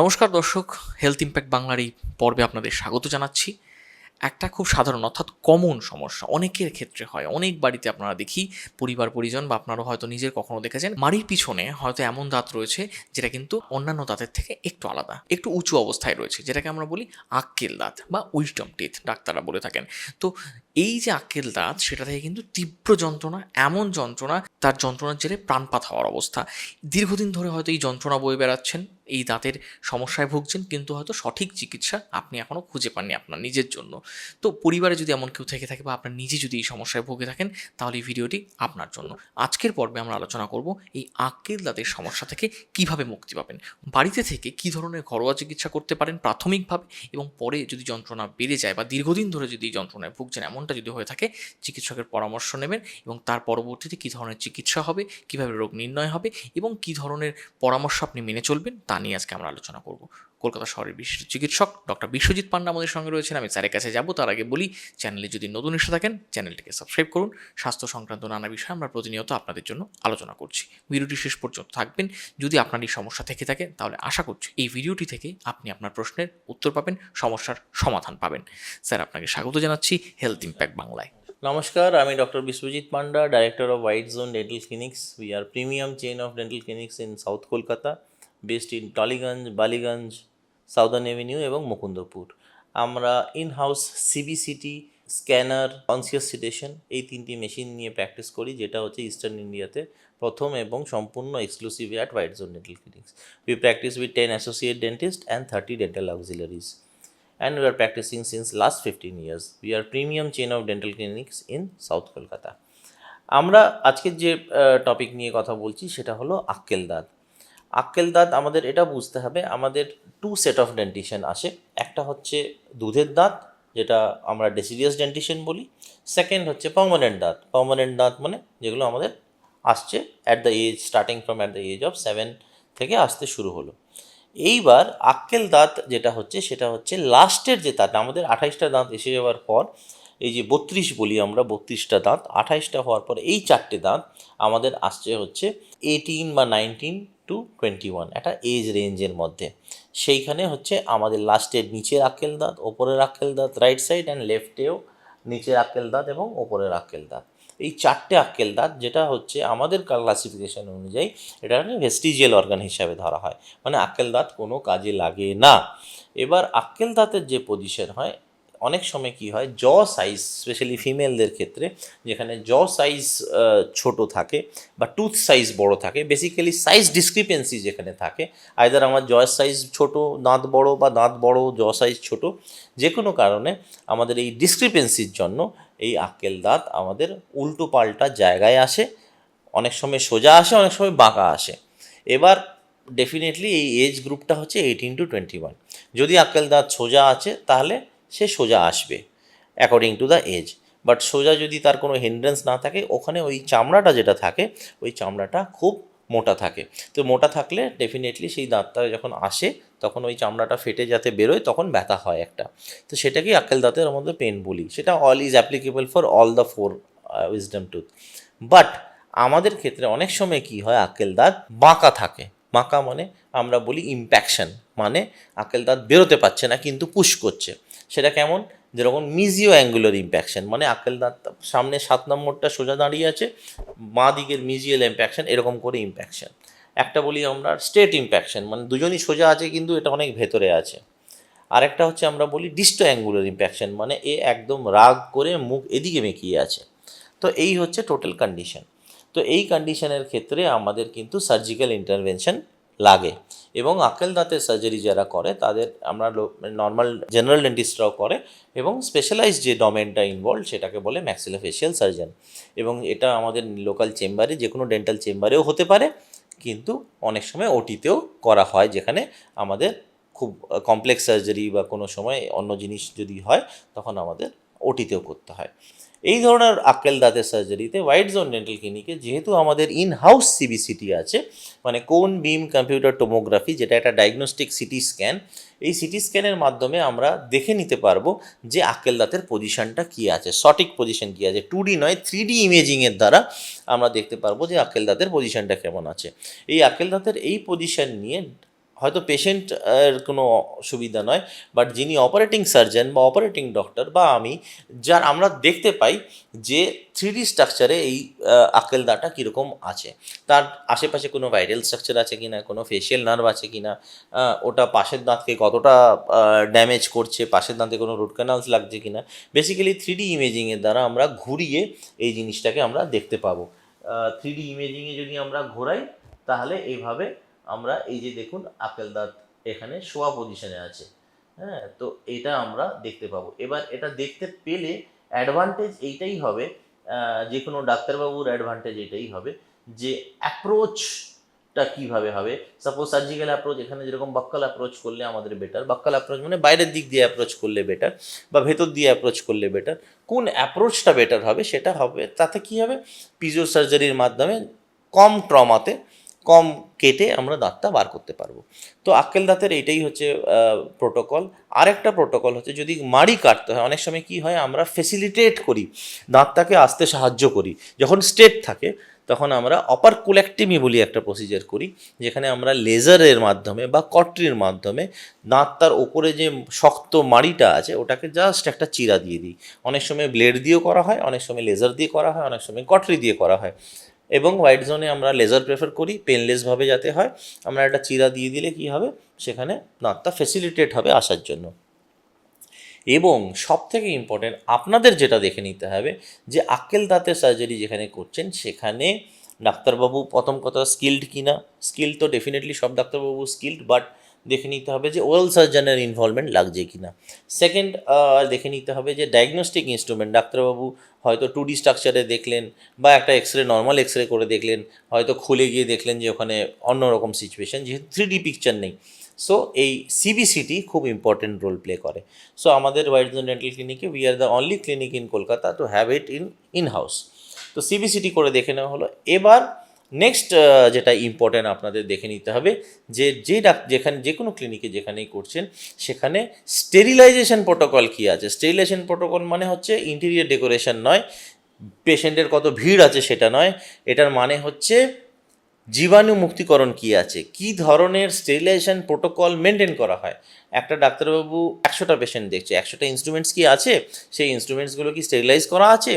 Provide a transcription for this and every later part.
নমস্কার দর্শক health impact বাংলার এই পর্বে আপনাদের স্বাগত জানাচ্ছি। একটা খুব সাধারণ অর্থাৎ কমন সমস্যা অনেকের ক্ষেত্রে হয়। অনেক বাড়িতে আপনারা দেখি, পরিবার, পরিজন বা আপনারাও হয়তো নিজের কখনো দেখেছেন মাড়ির পিছনে হয়তো এমন দাঁত রয়েছে যেটা কিন্তু অন্যান্য দাঁতের থেকে একটু আলাদা, একটু উঁচু অবস্থায় রয়েছে, যেটাকে আমরা বলি আক্কেল দাঁত বা উইস্টম টিথ ডাক্তাররা বলে থাকেন। তো এই যে আক্কেল দাঁত, সেটা থেকে কিন্তু তীব্র যন্ত্রণা, এমন যন্ত্রণা, তার যন্ত্রণার জেরে প্রাণপাত হওয়ার অবস্থা। দীর্ঘদিন ধরে হয়তো এই যন্ত্রণা বয়ে বেড়াচ্ছেন, এই দাঁতের সমস্যায় ভুগছেন, কিন্তু হয়তো সঠিক চিকিৎসা আপনি এখনও খুঁজে পাননি আপনার নিজের জন্য। তো পরিবারে যদি এমন কেউ থেকে থাকে বা আপনার নিজে যদি এই সমস্যায় ভুগে থাকেন, তাহলে এই ভিডিওটি আপনার জন্য। আজকের পর্বে আমরা আলোচনা করব এই আক্কেল দাঁতের সমস্যা থেকে কীভাবে মুক্তি পাবেন, বাড়িতে থেকে কী ধরনের ঘরোয়া চিকিৎসা করতে পারেন প্রাথমিকভাবে এবং পরে যদি যন্ত্রণা বেড়ে যায় বা দীর্ঘদিন ধরে যদি এই যন্ত্রণায় ভুগছেন এমনটা যদি হয়ে থাকে, চিকিৎসকের পরামর্শ নেবেন এবং তার পরবর্তীতে কী ধরনের চিকিৎসা হবে, কীভাবে রোগ নির্ণয় হবে এবং কী ধরনের পরামর্শ আপনি মেনে চলবেন, তা নিয়ে আজকে আমরা আলোচনা করব। কলকাতা শহরের বিশিষ্ট চিকিৎসক ডক্টর বিশ্বজিৎ পান্ডা আমাদের সঙ্গে রয়েছেন। আমি স্যারের কাছে যাব। তার আগে বলি, চ্যানেলে যদি নতুন এসে থাকেন, চ্যানেলটিকে সাবস্ক্রাইব করুন। স্বাস্থ্য সংক্রান্ত নানা বিষয়ে আমরা প্রতিনিয়ত আপনাদের জন্য আলোচনা করছি। ভিডিওটি শেষ পর্যন্ত থাকবেন। যদি আপনার এই সমস্যা থেকে থাকে, তাহলে আশা করছি এই ভিডিওটি থেকে আপনি আপনার প্রশ্নের উত্তর পাবেন, সমস্যার সমাধান পাবেন। স্যার, আপনাকে স্বাগত জানাচ্ছি হেলথ ইম্প্যাক্ট বাংলায়। নমস্কার, আমি doctor Biswajit Panda director of white zone dental clinics we are premium chain of dental clinics in south Kolkata based in Tollygunge Ballygunge southern avenue এবং মুকুন্দপুর আমরা in house CBCT scanner conscious sedation এই তিনটি machine নিয়ে practice করি, যেটা হচ্ছে eastern ইন্ডিয়াতে প্রথম এবং সম্পূর্ণ exclusive at white zone dental clinics we practice with ten associate dentist and thirty dental auxiliaries and we are practicing since last 15 years. We are premium chain of dental clinics in South Kolkata. আমরা আজকের যে topic নিয়ে কথা বলছি, সেটা হলো আক্কেল দাঁত আক্কেল দাঁত আমাদের এটা বুঝতে হবে, আমাদের টু সেট অফ ডেন্টিশন আসে। একটা হচ্ছে দুধের দাঁত, যেটা আমরা ডেসিডিয়াস ডেন্টিশন বলি। সেকেন্ড হচ্ছে পার্মানেন্ট দাঁত। পার্মানেন্ট দাঁত মানে যেগুলো আমাদের আসছে at the age starting from at the age of seven থেকে আসতে শুরু হলো। এইবার আক্কেল দাঁত যেটা হচ্ছে, সেটা হচ্ছে লাস্টের যে দাঁত, আমাদের আঠাইশটা দাঁত এসে যাওয়ার পর, এই যে বত্রিশ বলি আমরা, বত্রিশটা দাঁত, আঠাইশটা হওয়ার পর এই চারটে দাঁত আমাদের আসছে হচ্ছে এইটিন বা নাইনটিন টু টোয়েন্টি ওয়ান একটা এজ রেঞ্জের মধ্যে। সেইখানে হচ্ছে আমাদের লাস্টের নিচের আক্কেল দাঁত, ওপরের আক্কেল দাঁত রাইট সাইড অ্যান্ড লেফটেও নিচের আক্কেল দাঁত এবং ওপরের আক্কেল দাঁত। এই চারটে আক্কেল দাঁত যেটা হচ্ছে আমাদের ক্লাসিফিকেশন অনুযায়ী এটা ভেস্টিজিয়াল অর্গান হিসাবে ধরা হয়। মানে আক্কেল দাঁত কোনো কাজে লাগে না। এবার আক্কেল দাঁতের যে পজিশন হয় অনেক সময় কি হয় জ সাইজ স্পেশালি ফিমেলদের ক্ষেত্রে, যেখানে জ সাইজ ছোট থাকে বা টুথ সাইজ বড় থাকে বেসিক্যালি সাইজ ডিসক্রিপেন্সি যেখানে থাকে আইদার আমার জ সাইজ ছোট, দাঁত বড় বা দাঁত বড় জ সাইজ ছোট যে কোনো কারণে আমাদের এই ডিসক্রিপেন্সির জন্য এই আক্কেল দাঁত আমাদের উল্টো পাল্টা জায়গায় আসে, অনেক সময় সোজা আসে, অনেক সময় বাঁকা আসে। এবার ডেফিনেটলি এই এজ গ্রুপটা হচ্ছে এইটিন টু টোয়েন্টি ওয়ান যদি আক্কেল দাঁত সোজা আছে, তাহলে সে সোজা আসবে according to the age but সোজা যদি তার কোনো হিন্ড্রেন্স না থাকে, ওখানে ওই চামড়াটা যেটা থাকে, ওই চামড়াটা খুব মোটা থাকে। তো মোটা থাকলে ডেফিনেটলি সেই দাঁতটা যখন আসে, তখন ওই চামড়াটা ফেটে যাতে বেরোয়, তখন ব্যথা হয় একটা। তো সেটাকেই আক্কেল দাঁতের মধ্যে পেন বলি। সেটা all is applicable for all the four wisdom tooth but আমাদের ক্ষেত্রে অনেক সময় কি হয়, আক্কেল দাঁত বাঁকা থাকে। বাঁকা মানে আমরা বলি ইম্প্যাকশন মানে আক্কেল দাঁত বেরোতে পারছে না, কিন্তু পুশ করছে। সেটা কেমন? যেরকম মিজিও অ্যাঙ্গুলার ইম্প্যাকশন মানে আকেল দাঁত সামনে সাত নম্বরটা সোজা দাঁড়িয়ে আছে বাঁ দিকের মিজিয়াল ইম্প্যাকশন এরকম করে ইম্প্যাকশন। একটা বলি আমরা স্টেট ইম্প্যাকশন মানে দুজনই সোজা আছে কিন্তু এটা অনেক ভেতরে আছে। আরেকটা হচ্ছে আমরা বলি ডিস্টো অ্যাঙ্গুলার ইম্প্যাকশন মানে এ একদম রাগ করে মুখ এদিকে মেকিয়ে আছে। তো এই হচ্ছে টোটাল কন্ডিশন। তো এই কন্ডিশনের ক্ষেত্রে আমাদের কিন্তু সার্জিক্যাল ইন্টারভেনশন লাগে। এবং আকেল দাঁতের সার্জারি যারা করে, তাদের আমরা নর্মাল জেনারেল ডেন্টিস্টরাও করে এবং স্পেশালাইজ যে ডমেনটা ইনভলভ সেটাকে বলে ম্যাক্সিলোফেশিয়াল সার্জন এবং এটা আমাদের লোকাল চেম্বারে যে কোনো ডেন্টাল চেম্বারেও হতে পারে, কিন্তু অনেক সময় ওটিতেও করা হয়, যেখানে আমাদের খুব কমপ্লেক্স সার্জারি বা কোনো সময় অন্য জিনিস যদি হয়, তখন আমাদের ওটিতেও করতে হয়। এই ধরনের আক্কেল দাঁতের সার্জারিতে হোয়াইট জোন ডেন্টাল ক্লিনিকে যেহেতু আমাদের ইন হাউস সিবিসিটি আছে মানে কোন বিম কম্পিউটার টোমোগ্রাফি যেটা একটা ডায়াগনস্টিক সিটি স্ক্যান এই সিটি স্ক্যানের মাধ্যমে আমরা দেখে নিতে পারব যে আক্কেল দাঁতের পজিশনটা কী আছে, সঠিক পজিশন কী আছে। টু ডি নয় থ্রি ডি ইমেজিংয়ের দ্বারা আমরা দেখতে পারব যে আক্কেল দাঁতের পজিশনটা কেমন আছে। এই আক্কেল দাঁতের এই পজিশন নিয়ে হয়তো পেশেন্ট এর কোনো সুবিধা নয় বাট যিনি অপারেটিং সার্জন বা অপারেটিং ডক্টর বা আমি যার আমরা দেখতে পাই যে থ্রি স্ট্রাকচারে এই আহ, আক্কেল দাঁটা কীরকম আছে। তার আশেপাশে কোনো ভাইরাল স্ট্রাকচার আছে কি না কোনো ফেশিয়াল নার্ভ আছে কি না ওটা পাশের দাঁতকে কতটা ড্যামেজ করছে পাশের দাঁতে কোনো রুট ক্যানালস লাগছে কি না বেসিক্যালি থ্রি ডি ইমেজিংয়ের দ্বারা আমরা ঘুরিয়ে এই জিনিসটাকে আমরা দেখতে পাবো। থ্রি ডি ইমেজিংয়ে যদি আমরা ঘোরাই তাহলে এইভাবে আমরা এই যে দেখুন আপেল দাঁত এখানে শোয়া পজিশনে আছে। হ্যাঁ তো এটা আমরা দেখতে পাবো। এবার এটা দেখতে পেলে অ্যাডভান্টেজ এইটাই হবে যে কোনো ডাক্তারবাবুর অ্যাডভান্টেজ এটাই হবে যে অ্যাপ্রোচটা কীভাবে হবে। সাপোজ সার্জিক্যাল অ্যাপ্রোচ এখানে যেরকম বাক্কাল অ্যাপ্রোচ করলে আমাদের বেটার বাক্কাল অ্যাপ্রোচ মানে বাইরের দিক দিয়ে অ্যাপ্রোচ করলে বেটার বা ভেতর দিয়ে অ্যাপ্রোচ করলে বেটার কোন অ্যাপ্রোচটা বেটার হবে সেটা হবে, তাতে কী হবে? পিজিও সার্জারির মাধ্যমে কম ট্রমাতে কম কেটে আমরা দাঁতটা বার করতে পারব। তো আক্কেল দাঁতের এইটাই হচ্ছে প্রোটোকল আরেকটা প্রোটোকল হচ্ছে যদি মাড়ি কাটতে হয়, অনেক সময় কি হয়, আমরা ফেসিলিটেট করি, দাঁতটাকে আসতে সাহায্য করি। যখন স্টেট থাকে, তখন আমরা অপার কোলেক্টিমি বলি একটা প্রসিজার করি, যেখানে আমরা লেজারের মাধ্যমে বা কটরির মাধ্যমে দাঁতটার ওপরে যে শক্ত মাড়িটা আছে, ওটাকে জাস্ট একটা চিরা দিয়ে দিই। অনেক সময় ব্লেড দিয়েও করা হয়, অনেক সময় লেজার দিয়ে করা হয়, অনেক সময় কটরি দিয়ে করা হয়। এবং হোয়াইট জোনে আমরা লেজার প্রেফার করি পেনলেসভাবে যাতে হয়। আমরা একটা চিরা দিয়ে দিলে কি হবে? সেখানে দাঁতটা ফেসিলিটেট হবে আসার জন্য। এবং সব থেকে ইম্পর্টেন্ট আপনাদের যেটা দেখে নিতে হবে যে আক্কেল দাঁতের সার্জারি যেখানে করছেন, সেখানে ডাক্তারবাবু প্রথম কথা স্কিল্ড কিনা? স্কিল তো ডেফিনেটলি সব ডাক্তারবাবু স্কিল্ড বাট দেখে নিতে হবে যে ওরাল সার্জনের ইনভলভমেন্ট লাগছে কিনা। সেকেন্ড দেখে নিতে হবে যে ডায়াগনস্টিক ইনস্ট্রুমেন্ট ডাক্তারবাবু হয়তো টু ডি স্ট্রাকচারে দেখলেন বা একটা X ray normal X ray করে দেখলেন, হয়তো খুলে গিয়ে দেখলেন যে ওখানে অন্যরকম সিচুয়েশন যেহেতু থ্রি ডি পিকচার নেই। সো এই সিবিসিটি খুব ইম্পর্টেন্ট রোল প্লে করে। সো আমাদের ওয়াইড জোন ডেন্টাল ক্লিনিকে we are the only clinic in Kolkata to have it in in house তো সিবিসিটি করে দেখে নেওয়া হলো। এবার নেক্সট যেটা ইম্পর্টেন্ট আপনাদের দেখে নিতে হবে, যে যে ডাক যেখানে যে কোনো ক্লিনিকে যেখানেই করছেন, সেখানে স্টেরিলাইজেশন প্রোটোকল কী আছে? স্টেরিলাইজেশন প্রোটোকল মানে হচ্ছে ইন্টেরিয়ার ডেকোরেশন নয় পেশেন্টের কত ভিড় আছে সেটা নয়, এটার মানে হচ্ছে জীবাণু মুক্তিকরণ কী আছে? কি ধরনের স্টেরিলাইজেশন প্রোটোকল মেনটেন করা হয়? একটা ডাক্তারবাবু একশোটা পেশেন্ট দেখছে, একশোটা ইনস্ট্রুমেন্টস কি আছে? সেই ইনস্ট্রুমেন্টসগুলো কি স্টেরিলাইজ করা আছে?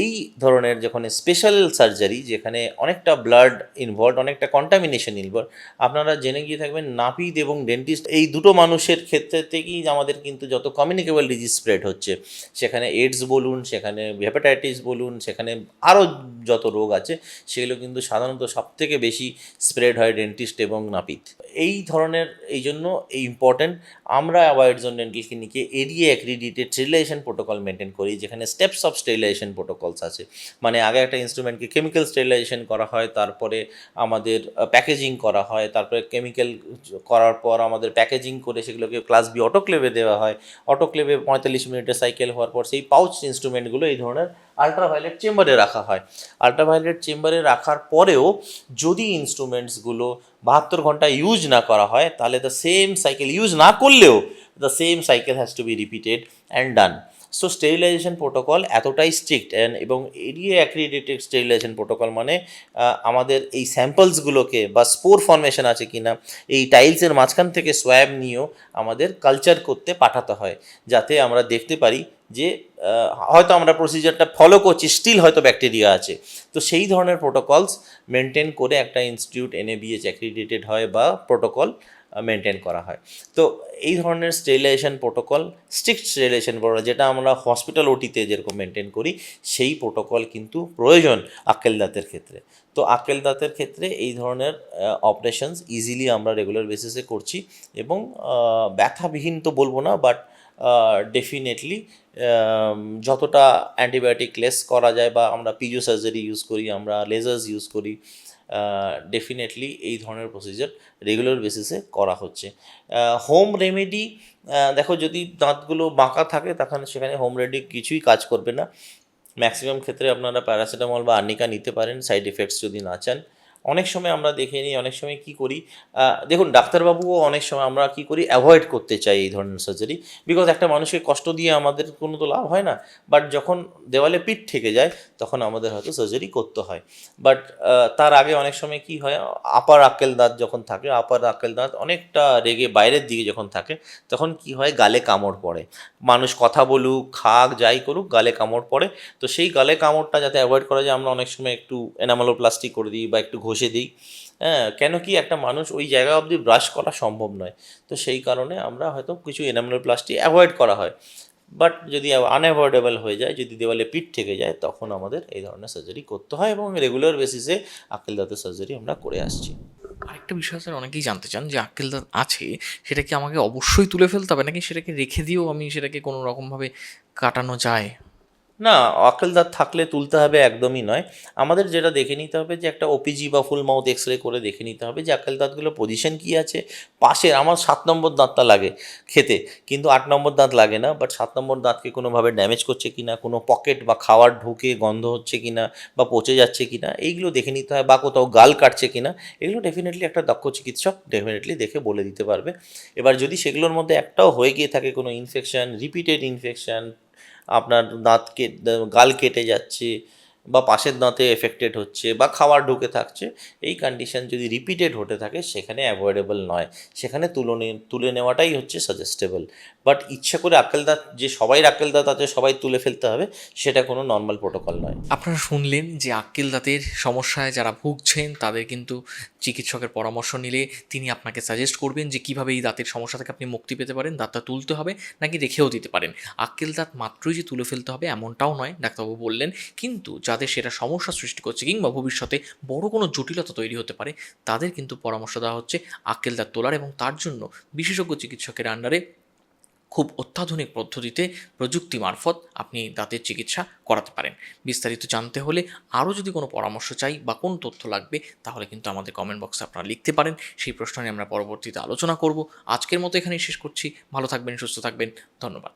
এই ধরনের যখন স্পেশাল সার্জারি যেখানে অনেকটা ব্লাড ইনভলভ অনেকটা কন্টামিনেশন ইনভলভ আপনারা জেনে গিয়ে থাকবেন নাপিত এবং ডেন্টিস্ট এই দুটো মানুষের ক্ষেত্রে থেকেই আমাদের কিন্তু যত কমিউনিকেবল ডিজিজ স্প্রেড হচ্ছে, সেখানে এইডস বলুন, সেখানে হেপাটাইটিস বলুন, সেখানে আরও যত রোগ আছে, সেগুলো কিন্তু সাধারণত সবথেকে বেশি স্প্রেড হয় ডেন্টিস্ট এবং নাপিত। এই ধরনের, এই জন্য এই ইম্পর্ট্যান্ট আমরা অ্যাওয়ার্ড জোন ক্লিনিকে area accredited sterilisation protocol maintain করি, যেখানে স্টেপস অফ স্টেরিলাইজেশন প্রোটোকলস আছে। মানে আগে একটা ইনস্ট্রুমেন্টকে কেমিক্যাল স্টেরিলাইজেশন করা হয়, তারপরে আমাদের প্যাকেজিং করা হয়, তারপরে কেমিক্যাল করার পর আমাদের প্যাকেজিং করে সেগুলোকে ক্লাস বি অটোক্লেভে দেওয়া হয়। অটোক্লেভে পঁয়তাল্লিশ মিনিটের সাইকেল হওয়ার পর সেই পাউচ ইনস্ট্রুমেন্টগুলো এই ধরনের আলট্রাভায়োলেট চেম্বারে রাখা হয়। আলট্রাভায়োলেট চেম্বারে রাখার পরেও যদি ইনস্ট্রুমেন্টসগুলো বাহাত্তর ঘণ্টা ইউজ না করা হয়, তাহলে দ্য সেম সাইকেল ইউজ না করলেও the same cycle has to be repeated and done so sterilisation protocol এতটাই স্ট্রিক্ট এবং এরিয়া অ্যাক্রিডিটেড স্টেরিলাইজেশন প্রোটোকল মানে আমাদের এই স্যাম্পলসগুলোকে বা স্পোর ফর্মেশন আছে কিনা, এই টাইলসের মাঝখান থেকে সোয়াব নিয়েও আমাদের কালচার করতে পাঠাতে হয়, যাতে আমরা দেখতে পারি যে হয়তো আমরা প্রসিজারটা ফলো করছি স্টিল হয়তো ব্যাকটেরিয়া আছে। তো সেই ধরনের প্রোটোকলস মেনটেন করে একটা ইনস্টিটিউট এনএবিএচ অ্যাক্রিডিটেড হয় বা প্রোটোকল মেনটেন করা হয়। তো এই ধরনের sterilisation protocol strict sterilisation protocol যেটা আমরা হসপিটাল ওটিতে যেরকম মেনটেন করি, সেই প্রোটোকল কিন্তু প্রয়োজন আকেল দাঁতের ক্ষেত্রে। তো আকেল দাঁতের ক্ষেত্রে এই ধরনের অপারেশনস ইজিলি আমরা রেগুলার বেসিসে করছি এবং ব্যথাবিহীন তো বলব না বাট ডেফিনেটলি যতটা অ্যান্টিবায়োটিক লেস করা যায় বা আমরা পিজিও সার্জারি ইউজ করি, আমরা লেজার্স ইউজ করি ডেফিনেটলি এই ধরনের প্রসিজার রেগুলার বেসিসে করা হচ্ছে। হোম রেমেডি দেখো যদি দাঁতগুলো বাঁকা থাকে তখন সেখানে হোম রেমেডি কিছুই কাজ করবে না। ম্যাক্সিমাম ক্ষেত্রে আপনারা প্যারাসিটামল বা আর্নিকা নিতে পারেন সাইড এফেক্টস যদি না চান। অনেক সময় আমরা দেখে নিই, অনেক সময় কি করি দেখুন ডাক্তারবাবুও অনেক সময় আমরা কি করি অ্যাভয়েড করতে চাই এই ধরনের সার্জারি বিকজ একটা মানুষকে কষ্ট দিয়ে আমাদের কোনো তো লাভ হয় না বাট যখন দেওয়ালে পিঠ থেকে যায়, তখন আমাদের হয়তো সার্জারি করতে হয়। বাট তার আগে অনেক সময় কি হয় আপার আক্কেল দাঁত যখন থাকে আপার আক্কেল দাঁত অনেকটা রেগে বাইরের দিকে যখন থাকে, তখন কি হয়, গালে কামড় পড়ে। মানুষ কথা বলুক, খাক, যাই করুক, গালে কামড় পড়ে। তো সেই গালে কামড়টা যাতে অ্যাভয়েড করা যায়, আমরা অনেক সময় একটু এনামালোপ্লাস্টিক করে দিই বা একটু ঘষে দিই। হ্যাঁ কেন কি একটা মানুষ ওই জায়গা অবধি ব্রাশ করা সম্ভব নয়। তো সেই কারণে আমরা হয়তো কিছু এনামালোপ্লাস্টি অ্যাভয়েড করা হয়। বাট যদি আনঅ্যাভয়েডেবল হয়ে যায়, যদি দেওয়ালে পিঠ থেকে যায়, তখন আমাদের এই ধরনের সার্জারি করতে হয় এবং রেগুলার বেসিসে আক্কেল দাঁতের সার্জারি আমরা করে আসছি। আরেকটা বিষয় স্যার অনেকেই জানতে চান যে আক্কেল দাঁত আছে, সেটা কি আমাকে অবশ্যই তুলে ফেলতে হবে নাকি সেটাকে রেখে দিয়েও আমি সেটাকে কোনো রকমভাবে কাটানো যায়? না আক্কেল দাঁত থাকলে তুলতে হবে একদমই নয়। আমাদের যেটা দেখে নিতে হবে যে একটা ওপিজি বা ফুল মাউথ এক্স রে করে দেখে নিতে হবে যে আক্কেল দাঁতগুলো পজিশন কী আছে। পাশের, আমার সাত নম্বর দাঁতটা লাগে খেতে, কিন্তু আট নম্বর দাঁত লাগে না বাট সাত নম্বর দাঁতকে কোনোভাবে ড্যামেজ করছে কি না কোনো পকেট বা খাওয়ার ঢুকে গন্ধ হচ্ছে কি না বা পচে যাচ্ছে কি না এইগুলো দেখে নিতে হয় বা কোথাও গাল কাটছে কি না এগুলো ডেফিনেটলি একটা দক্ষ চিকিৎসক ডেফিনেটলি দেখে বলে দিতে পারবে। এবার যদি সেগুলোর মধ্যে একটাও হয়ে গিয়ে থাকে কোনো ইনফেকশন রিপিটেড ইনফেকশন আপনার দাঁত কে গাল কেটে যাচ্ছে বা পাশের দাঁতে এফেক্টেড হচ্ছে বা খাবার ঢুকে থাকছে, এই কন্ডিশন যদি রিপিটেড হতে থাকে সেখানে অ্যাভয়েডেবল নয়। সেখানে তুলনে, তুলে নেওয়াটাই হচ্ছে সাজেস্টেবল বাট ইচ্ছা করে আক্কেল দাঁত, যে সবাই আক্কেল দাঁত আছে, সবাই তুলে ফেলতে হবে, সেটা কোনো নর্মাল প্রোটোকল নয়। আপনারা শুনলেন যে আক্কেল দাঁতের সমস্যায় যারা ভুগছেন, তাদের কিন্তু চিকিৎসকের পরামর্শ নিলে তিনি আপনাকে সাজেস্ট করবেন যে কীভাবে এই দাঁতের সমস্যা থেকে আপনি মুক্তি পেতে পারেন, দাঁতটা তুলতে হবে নাকি রেখেও দিতে পারেন। আক্কেল দাঁত মাত্রই যে তুলে ফেলতে হবে এমনটাও নয়, ডাক্তারবাবু বললেন। কিন্তু যাদের সেটা সমস্যা সৃষ্টি করছে কিংবা ভবিষ্যতে বড় কোনো জটিলতা তৈরি হতে পারে, তাদের কিন্তু পরামর্শ দেওয়া হচ্ছে আক্কেল তোলার এবং তার জন্য বিশেষজ্ঞ চিকিৎসকের আন্ডারে খুব অত্যাধুনিক পদ্ধতিতে প্রযুক্তি মারফত আপনি দাঁতের চিকিৎসা করাতে পারেন। বিস্তারিত জানতে হলে আরও যদি কোনো পরামর্শ চাই বা কোন তথ্য লাগবে, তাহলে কিন্তু আমাদের কমেন্ট বক্সে আপনারা লিখতে পারেন। সেই প্রশ্ন নিয়ে আমরা পরবর্তীতে আলোচনা করব। আজকের মতো এখানেই শেষ করছি। ভালো থাকবেন, সুস্থ থাকবেন। ধন্যবাদ।